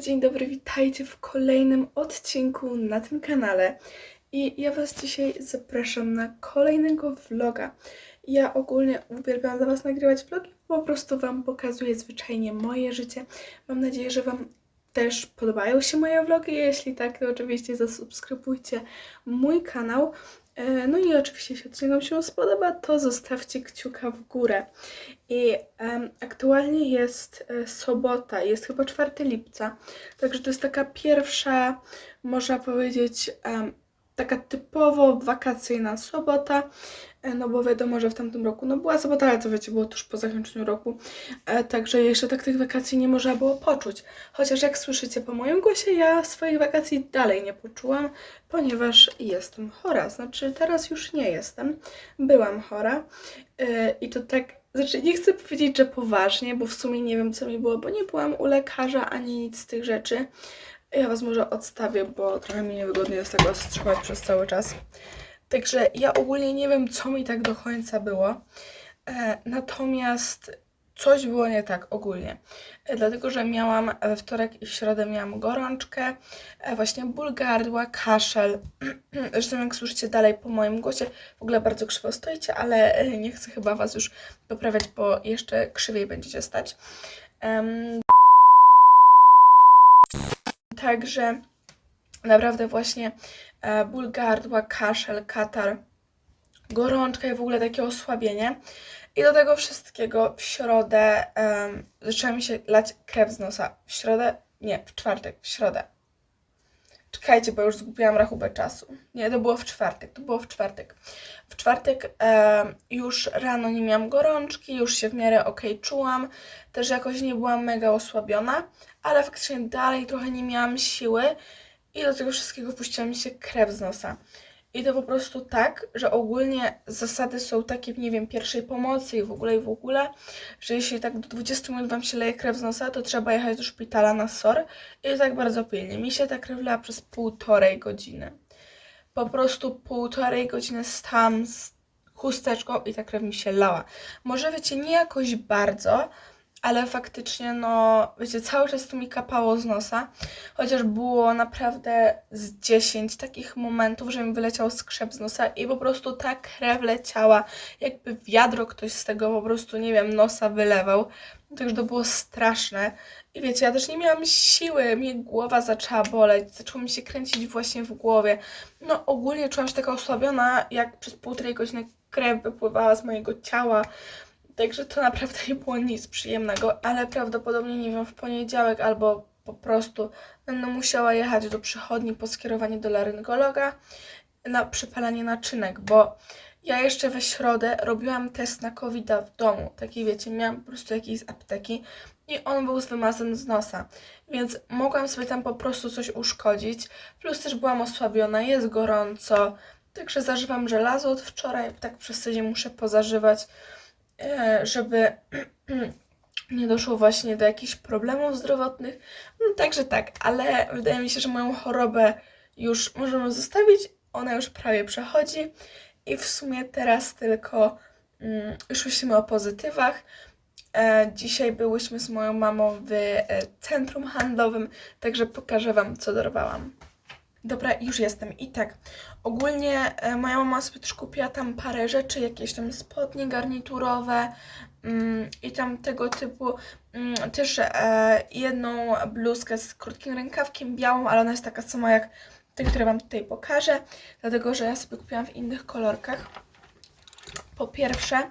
Dzień dobry, witajcie w kolejnym odcinku na tym kanale. I ja Was dzisiaj zapraszam na kolejnego vloga. Ja ogólnie uwielbiam dla Was nagrywać vlogi, po prostu Wam pokazuję zwyczajnie moje życie. Mam nadzieję, że Wam też podobają się moje vlogi. Jeśli tak, to oczywiście zasubskrybujcie mój kanał. E, No i oczywiście, jeśli odcinek się spodoba, to zostawcie kciuka w górę. I em, aktualnie jest e, sobota, jest chyba 4 lipca, także to jest taka pierwsza, można powiedzieć, em, taka typowo wakacyjna sobota, e, no bo wiadomo, że w tamtym roku no była sobota, ale to wiecie, było tuż po zakończeniu roku, e, także jeszcze tak tych wakacji nie można było poczuć. Chociaż jak słyszycie po moim głosie, ja swoich wakacji dalej nie poczułam, ponieważ jestem chora, znaczy teraz już nie jestem, byłam chora. E, i to tak znaczy, nie chcę powiedzieć, że poważnie, bo w sumie nie wiem, co mi było, bo nie byłam u lekarza ani nic z tych rzeczy. Ja Was może odstawię, bo trochę mi niewygodnie jest tego wstrzymać przez cały czas. Także ja ogólnie nie wiem, co mi tak do końca było. E, natomiast coś było nie tak ogólnie. E, dlatego, że miałam we wtorek i w środę miałam gorączkę, e, właśnie ból gardła, kaszel. Zresztą jak słyszycie dalej po moim głosie, w ogóle bardzo krzywo stoicie, ale e, nie chcę chyba Was już poprawiać, bo jeszcze krzywiej będziecie stać. Także naprawdę właśnie e, ból gardła, kaszel, katar, gorączka i w ogóle takie osłabienie. I do tego wszystkiego w środę um, zaczęła mi się lać krew z nosa. W środę? Nie, w czwartek, w środę. Czekajcie, bo już zgubiłam rachubę czasu. Nie, to było w czwartek, to było w czwartek. W czwartek em, już rano nie miałam gorączki, już się w miarę ok czułam. Też jakoś nie byłam mega osłabiona, ale faktycznie dalej trochę nie miałam siły i do tego wszystkiego puściła mi się krew z nosa. I to po prostu tak, że ogólnie zasady są takie, nie wiem, pierwszej pomocy i w ogóle i w ogóle, że jeśli tak do 20 minut Wam się leje krew z nosa, to trzeba jechać do szpitala na SOR i tak bardzo pilnie. Mi się ta krew lała przez półtorej godziny. Po prostu półtorej godziny stałam z chusteczką i ta krew mi się lała. Może wiecie, nie jakoś bardzo, ale faktycznie, no, wiecie, cały czas to mi kapało z nosa, chociaż było naprawdę z 10 takich momentów, że mi wyleciał skrzep z nosa i po prostu ta krew leciała, jakby wiadro ktoś z tego po prostu, nie wiem, nosa wylewał. Także to było straszne. I wiecie, ja też nie miałam siły, mnie głowa zaczęła boleć, zaczęło mi się kręcić właśnie w głowie. No, ogólnie czułam się taka osłabiona, jak przez półtorej godziny krew wypływała z mojego ciała. Także to naprawdę nie było nic przyjemnego, ale prawdopodobnie, nie wiem, w poniedziałek albo po prostu będę musiała jechać do przychodni po skierowanie do laryngologa na przepalanie naczynek, bo ja jeszcze we środę robiłam test na covid w domu. Taki wiecie, miałam po prostu jakiś z apteki i on był z wymazem z nosa, więc mogłam sobie tam po prostu coś uszkodzić. Plus też byłam osłabiona, jest gorąco, także zażywam żelazo od wczoraj, tak przez tydzień muszę pozażywać żeby nie doszło właśnie do jakichś problemów zdrowotnych. No, także tak, ale wydaje mi się, że moją chorobę już możemy zostawić. Ona już prawie przechodzi i w sumie teraz tylko mm, już myślimy o pozytywach. E, dzisiaj byłyśmy z moją mamą w e, centrum handlowym, także pokażę Wam, co dorwałam. Dobra, już jestem. I tak, ogólnie e, moja mama sobie też kupiła tam parę rzeczy, jakieś tam spodnie garniturowe mm, i tam tego typu. Mm, też e, jedną bluzkę z krótkim rękawkiem białą, ale ona jest taka sama jak te, które Wam tutaj pokażę, dlatego że ja sobie kupiłam w innych kolorkach. Po pierwsze,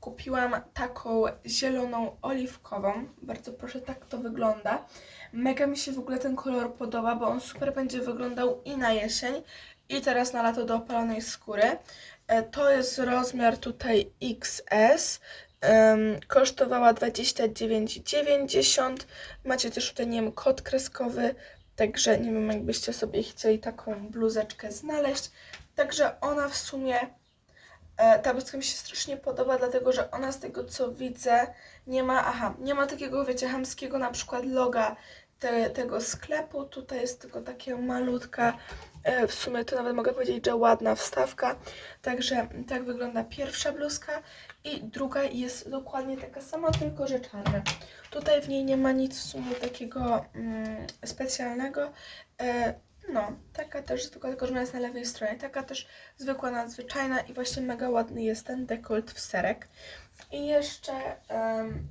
kupiłam taką zieloną oliwkową. Bardzo proszę, tak to wygląda. Mega mi się w ogóle ten kolor podoba, bo on super będzie wyglądał i na jesień, i teraz na lato do opalonej skóry. E, To jest rozmiar tutaj XS. Em, kosztowała 29,90. Macie też tutaj, nie wiem, kod kreskowy, także nie wiem, jakbyście sobie chcieli taką bluzeczkę znaleźć. Także ona w sumie Ta bluzka mi się strasznie podoba, dlatego że ona z tego co widzę nie ma, aha, nie ma takiego, wiecie, chamskiego na przykład loga te, tego sklepu. Tutaj jest tylko taka malutka, e, w sumie to nawet mogę powiedzieć, że ładna wstawka. Także tak wygląda pierwsza bluzka i druga jest dokładnie taka sama, tylko że czarna. Tutaj w niej nie ma nic w sumie takiego mm, specjalnego. E, no, taka też, tylko, tylko że ona jest na lewej stronie. Taka też zwykła, nadzwyczajna i właśnie mega ładny jest ten dekolt w serek. I jeszcze em,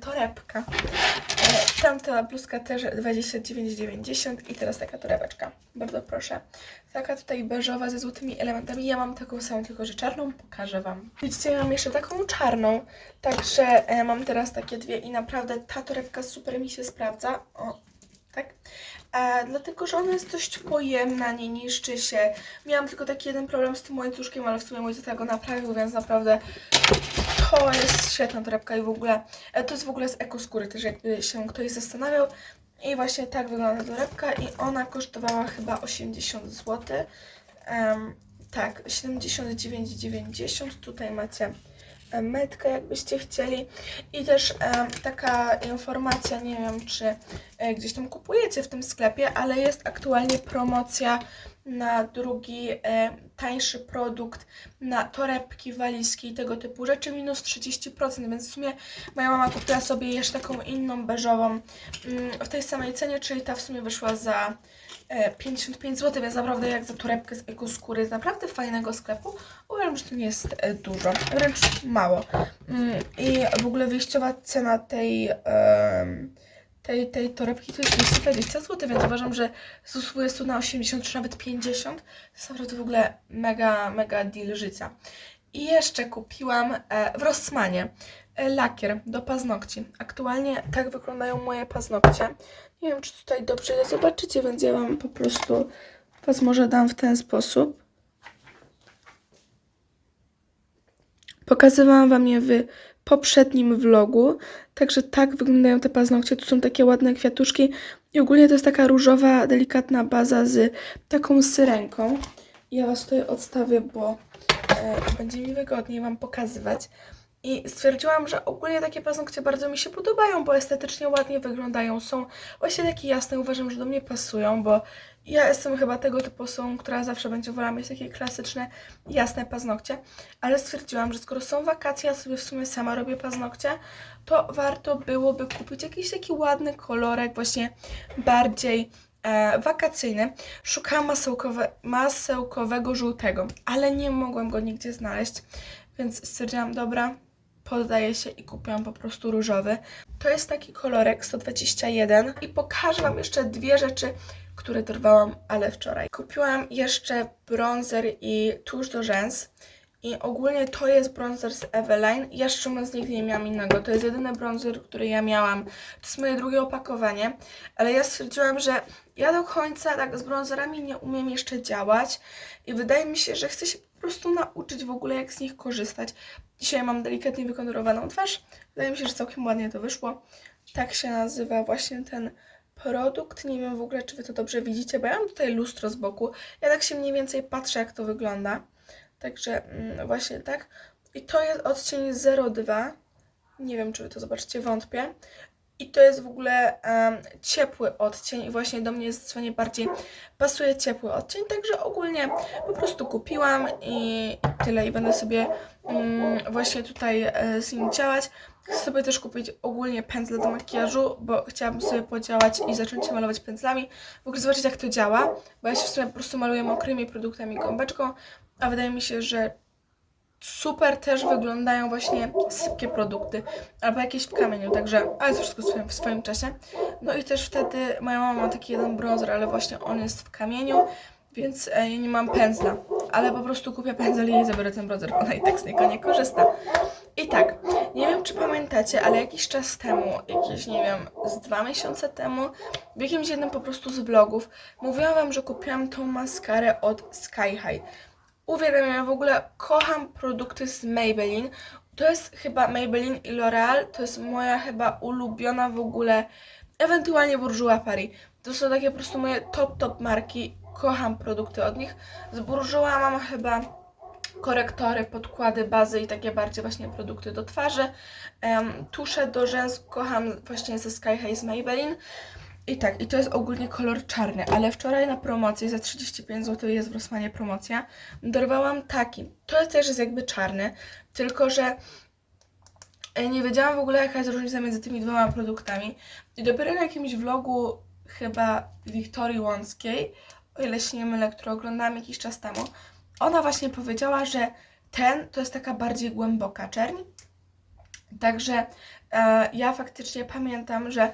torebka. E, Tamta bluzka też 29,90 i teraz taka torebeczka. Bardzo proszę. Taka tutaj beżowa ze złotymi elementami. Ja mam taką samą, tylko że czarną. Pokażę Wam. Widzicie, ja mam jeszcze taką czarną. Także e, mam teraz takie dwie i naprawdę ta torebka super mi się sprawdza. O, tak. E, dlatego, że ona jest dość pojemna, nie niszczy się. Miałam tylko taki jeden problem z tym łańcuszkiem, ale w sumie mój tata go naprawił, więc naprawdę to jest świetna torebka i w ogóle e, to jest w ogóle z ekoskóry też jakby się ktoś zastanawiał. I właśnie tak wygląda torebka i ona kosztowała chyba 80 zł. Em, tak, 79,90. Tutaj macie metkę, jakbyście chcieli. I też e, taka informacja, nie wiem czy e, gdzieś tam kupujecie w tym sklepie, ale jest aktualnie promocja na drugi e, tańszy produkt, na torebki, walizki i tego typu rzeczy, minus 30%, więc w sumie moja mama kupiła sobie jeszcze taką inną beżową mm, w tej samej cenie, czyli ta w sumie wyszła za e, 55 zł, więc naprawdę jak za torebkę z ekoskóry z naprawdę fajnego sklepu, uważam, że to nie jest e, dużo, wręcz mało. Mm, I w ogóle wyjściowa cena tej, tej, tej torebki to jest 220 zł, więc uważam, że z 20 na 80 czy nawet 50 to jest naprawdę w ogóle mega, mega deal życia. I jeszcze kupiłam e, w Rossmanie e, lakier do paznokci. Aktualnie tak wyglądają moje paznokcie. Nie wiem, czy tutaj dobrze je zobaczycie, więc ja Wam po prostu Was może dam w ten sposób. Pokazywałam Wam je w poprzednim vlogu. Także tak wyglądają te paznokcie. Tu są takie ładne kwiatuszki. I ogólnie to jest taka różowa, delikatna baza z taką syrenką. Ja Was tutaj odstawię, bo e, będzie mi wygodniej Wam pokazywać. I stwierdziłam, że ogólnie takie paznokcie bardzo mi się podobają, bo estetycznie ładnie wyglądają. Są właśnie takie jasne, uważam, że do mnie pasują, bo ja jestem chyba tego typu osobą, która zawsze będzie wolała mieć takie klasyczne, jasne paznokcie. Ale stwierdziłam, że skoro są wakacje, ja sobie w sumie sama robię paznokcie, to warto byłoby kupić jakiś taki ładny kolorek, właśnie bardziej e, wakacyjny. Szukałam masełkowe, masełkowego żółtego, ale nie mogłam go nigdzie znaleźć, więc stwierdziłam, dobra, poddaję się i kupiłam po prostu różowy. To jest taki kolorek 121 i pokażę Wam jeszcze dwie rzeczy, które dorwałam, ale wczoraj. Kupiłam jeszcze bronzer i tusz do rzęs. I ogólnie to jest bronzer z Eveline. Ja szczerze nigdy nie miałam innego. To jest jedyny bronzer, który ja miałam. To jest moje drugie opakowanie. Ale ja stwierdziłam, że ja do końca tak z bronzerami nie umiem jeszcze działać. I wydaje mi się, że chcę się po prostu nauczyć w ogóle jak z nich korzystać. Dzisiaj mam delikatnie wykonturowaną twarz. Wydaje mi się, że całkiem ładnie to wyszło. Tak się nazywa właśnie ten produkt. Nie wiem w ogóle, czy Wy to dobrze widzicie, bo ja mam tutaj lustro z boku. Ja tak się mniej więcej patrzę, jak to wygląda. Także mm, właśnie tak. I to jest odcień 02. Nie wiem, czy Wy to zobaczycie, wątpię. I to jest w ogóle em, ciepły odcień i właśnie do mnie zdecydowanie bardziej pasuje ciepły odcień, także ogólnie po prostu kupiłam i tyle i będę sobie mm, właśnie tutaj e, z nim działać. Chcę sobie też kupić ogólnie pędzle do makijażu, bo chciałabym sobie podziałać i zacząć się malować pędzlami. W ogóle zobaczyć jak to działa, bo ja się w sumie po prostu maluję mokrymi produktami gąbeczką, a wydaje mi się, że super też wyglądają właśnie sypkie produkty albo jakieś w kamieniu, także ale to wszystko w swoim, w swoim czasie. No i też wtedy moja mama ma taki jeden bronzer, ale właśnie on jest w kamieniu, więc e, ja nie mam pędzla, ale po prostu kupię pędzel i jej zabiorę ten bronzer, ona i tak z niego nie korzysta. I tak, nie wiem czy pamiętacie, ale jakiś czas temu, jakieś nie wiem, z dwa miesiące temu, w jakimś jednym po prostu z vlogów, mówiłam wam, że kupiłam tą maskarę od Sky High. Uwielbiam, ja w ogóle kocham produkty z Maybelline. To jest chyba Maybelline i L'Oreal, to jest moja chyba ulubiona w ogóle, ewentualnie Bourjois Paris. To są takie po prostu moje top, top marki. Kocham produkty od nich. Z Bourjois mam chyba korektory, podkłady, bazy i takie bardziej właśnie produkty do twarzy. Um, tusze do rzęs kocham właśnie ze Sky High z Maybelline. I tak, i to jest ogólnie kolor czarny, ale wczoraj na promocji za 35 zł jest w Rossmanie promocja. Dorwałam taki. To też jest jakby czarny, tylko że e, nie wiedziałam w ogóle jaka jest różnica między tymi dwoma produktami. I dopiero na jakimś vlogu chyba Wiktorii Łąckiej, o ile się nie mylę, który oglądałam jakiś czas temu, ona właśnie powiedziała, że ten to jest taka bardziej głęboka czerń. Także e, ja faktycznie pamiętam, że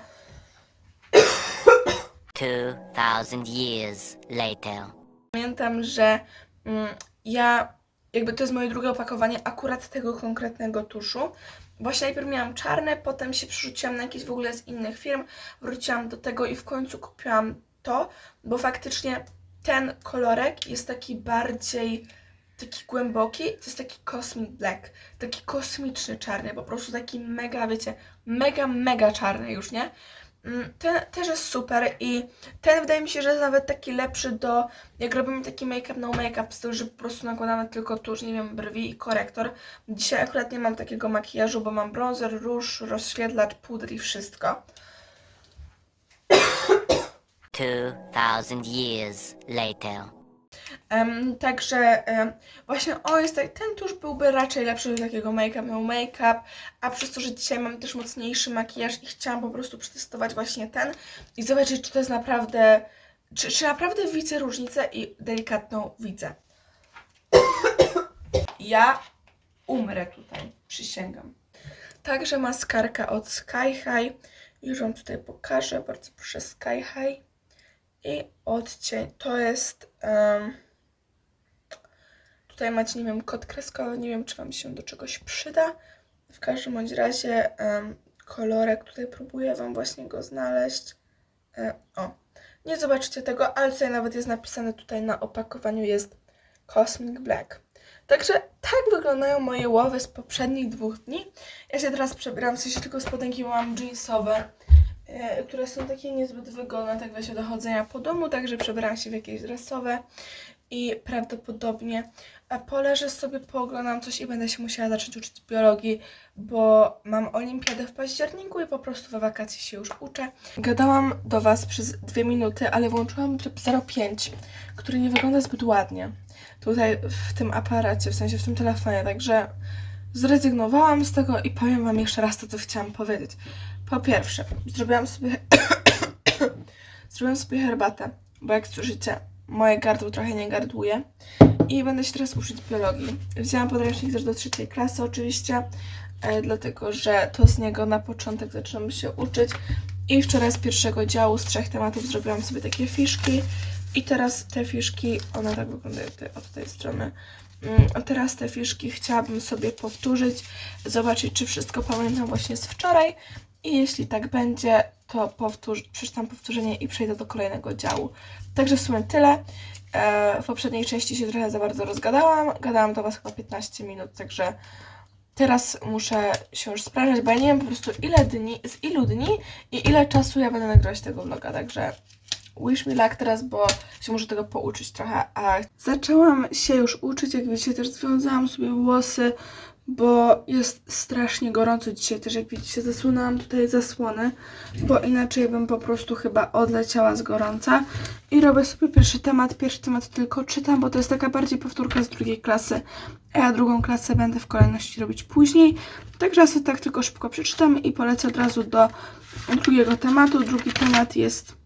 2,000 years later. Pamiętam, że mm, ja, jakby to jest moje drugie opakowanie akurat tego konkretnego tuszu. Właśnie najpierw miałam czarne, potem się przerzuciłam na jakieś w ogóle z innych firm, wróciłam do tego i w końcu kupiłam to, bo faktycznie ten kolorek jest taki bardziej taki głęboki, to jest taki cosmic black, taki kosmiczny czarny, po prostu taki mega, wiecie, mega, mega czarny już, nie? Mm, Ten też jest super i ten wydaje mi się, że jest nawet taki lepszy do, jak robimy taki make-up, no make-up, styl, że po prostu nakładamy tylko tusz, nie wiem, brwi i korektor. Dzisiaj akurat nie mam takiego makijażu, bo mam bronzer, róż, rozświetlacz, pudr i wszystko. 2,000 years later. Em, także em, właśnie o jest tak, ten tusz byłby raczej lepszy do takiego make-up, no make-up, a przez to, że dzisiaj mam też mocniejszy makijaż i chciałam po prostu przetestować właśnie ten i zobaczyć, czy to jest naprawdę, czy, czy naprawdę widzę różnicę i delikatną widzę. ja umrę tutaj, przysięgam. Także maskarka od Sky High, już Wam tutaj pokażę, bardzo proszę Sky High i odcień, to jest... em, Tutaj macie, nie wiem, kod kreskowy, nie wiem, czy Wam się do czegoś przyda. W każdym bądź razie em, kolorek, tutaj próbuję Wam właśnie go znaleźć. E, o, nie zobaczycie tego, ale tutaj nawet jest napisane tutaj na opakowaniu jest Cosmic Black. Także tak wyglądają moje łowy z poprzednich dwóch dni. Ja się teraz przebieram, w sensie tylko spodenki mam jeansowe, które są takie niezbyt wygodne, tak wiecie, do chodzenia po domu, także przebieram się w jakieś dresowe i prawdopodobnie a poleżę sobie, pooglądam coś i będę się musiała zacząć uczyć biologii, bo mam olimpiadę w październiku i po prostu we wakacje się już uczę. Gadałam do Was przez dwie minuty, ale włączyłam tryb 05, który nie wygląda zbyt ładnie. Tutaj w tym aparacie, w sensie w tym telefonie, także zrezygnowałam z tego i powiem Wam jeszcze raz to, co chciałam powiedzieć. Po pierwsze, zrobiłam sobie zrobiłam sobie herbatę, bo jak słyszycie, moje gardło trochę nie gardłuje i będę się teraz uczyć biologii. Wzięłam podręcznik też do trzeciej klasy oczywiście, e, dlatego że to z niego na początek zaczynam się uczyć i wczoraj z pierwszego działu z trzech tematów zrobiłam sobie takie fiszki i teraz te fiszki, one tak wyglądają tutaj, od tej strony, Mm, a teraz te fiszki chciałabym sobie powtórzyć, zobaczyć czy wszystko pamiętam właśnie z wczoraj i jeśli tak będzie, to przeczytam powtórzenie i przejdę do kolejnego działu. Także w sumie tyle. E, w poprzedniej części się trochę za bardzo rozgadałam. Gadałam do Was chyba 15 minut, także teraz muszę się już sprawdzić, bo ja nie wiem po prostu ile dni, z ilu dni i ile czasu ja będę nagrywać tego vloga, także wish me luck teraz, bo się muszę tego pouczyć trochę, a zaczęłam się już uczyć, jak widzicie, też związałam sobie włosy, bo jest strasznie gorąco dzisiaj też, jak widzicie, zasunęłam tutaj zasłony, bo inaczej bym po prostu chyba odleciała z gorąca i robię sobie pierwszy temat, pierwszy temat tylko czytam, bo to jest taka bardziej powtórka z drugiej klasy, a ja drugą klasę będę w kolejności robić później, także sobie tak tylko szybko przeczytam i polecę od razu do drugiego tematu, drugi temat jest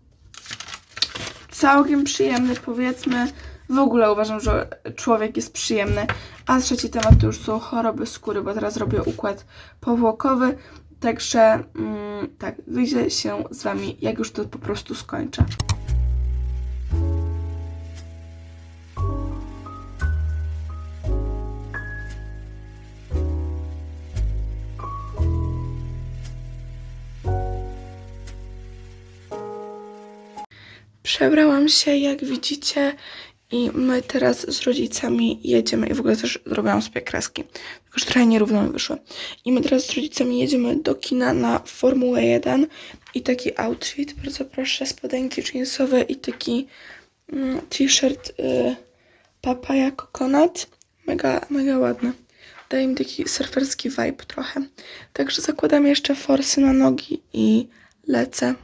całkiem przyjemny, powiedzmy. W ogóle uważam, że człowiek jest przyjemny. A trzeci temat to już są choroby skóry, bo teraz robię układ powłokowy. Także mm, tak, wyjdę się z Wami, jak już to po prostu skończę. Przebrałam się, jak widzicie, i my teraz z rodzicami jedziemy. I w ogóle też zrobiłam sobie kreski, tylko że trochę nierówno mi wyszły. I my teraz z rodzicami jedziemy do kina na Formułę 1 i taki outfit, bardzo proszę, spodenki jeansowe i taki mm, t-shirt y, papaya coconut. Mega, mega ładny. Daje mi taki surferski vibe trochę. Także zakładam jeszcze forsy na nogi i lecę.